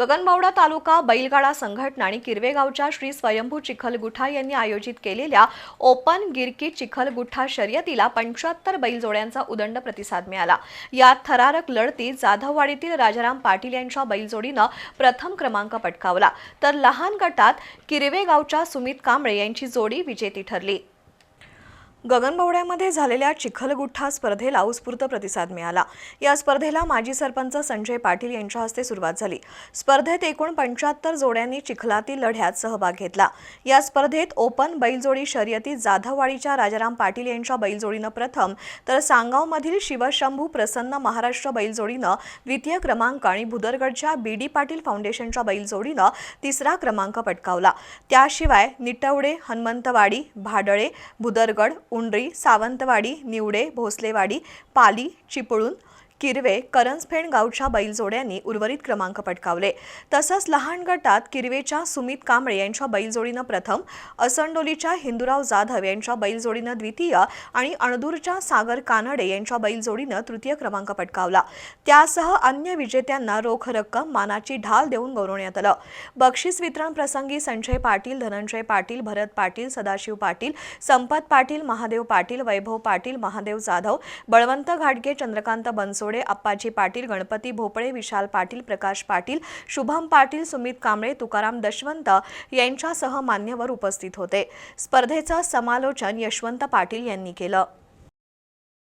गगनबावडा तालुका बैलगाडा संघटना आणि किरवेगावच्या श्री स्वयंभू चिखलगुठा यांनी आयोजित केलेल्या ओपन गिरकी चिखलगुठा शर्यतीला पंच्याहत्तर बैलजोड्यांचा उदंड प्रतिसाद मिळाला. यात थरारक लढतीत जाधववाडीतील राजाराम पाटील यांच्या बैलजोडीनं प्रथम क्रमांक पटकावला. तर लहान गटात किरवेगावच्या सुमित कांबळे यांची जोडी विजेती ठरली. गगनबावड्यामध्ये झालेल्या चिखलगुठ्ठा स्पर्धेला उत्स्फूर्त प्रतिसाद मिळाला. या स्पर्धेला माजी सरपंच संजय पाटील यांच्या हस्ते सुरुवात झाली. स्पर्धेत एकूण पंच्याहत्तर जोड्यांनी चिखलातील लढ्यात सहभाग घेतला. या स्पर्धेत ओपन बैलजोडी शर्यतीत जाधववाडीच्या राजाराम पाटील यांच्या बैलजोडीनं प्रथम तर सांगावमधील शिवशंभू प्रसन्न महाराष्ट्र बैलजोडीनं द्वितीय क्रमांक आणि भुदरगडच्या बी डी पाटील फाउंडेशनच्या बैलजोडीनं तिसरा क्रमांक पटकावला. त्याशिवाय निटवडे हनुमंतवाडी भाडळे भुदरगड उंडरी सावंतवाडी निवडे भोसलेवाडी पाली चिपळूण किरवे करंजफेण गावच्या बैलजोड्यांनी उर्वरित क्रमांक पटकावले. तसंच लहान गटात किरवेच्या सुमित कांबळे यांच्या बैलजोडीनं प्रथम असंडोलीच्या हिंदुराव जाधव यांच्या बैलजोडीनं द्वितीय आणि अणदूरच्या सागर कानडे यांच्या बैलजोडीनं तृतीय क्रमांक पटकावला. त्यासह अन्य विजेत्यांना रोख रक्कम मानाची ढाल देऊन गौरवण्यात आलं. बक्षीस वितरण प्रसंगी संजय पाटील धनंजय पाटील भरत पाटील सदाशिव पाटील संपत पाटील महादेव पाटील वैभव पाटील महादेव जाधव बळवंत घाटगे चंद्रकांत बनसोड अप्पाजी पाटील गणपती भोपळे विशाल पाटील प्रकाश पाटील शुभम पाटील सुमित कांबळे तुकाराम दशवंत यांच्यासह मान्यवर उपस्थित होते. स्पर्धेचं समालोचन यशवंत पाटील यांनी केलं.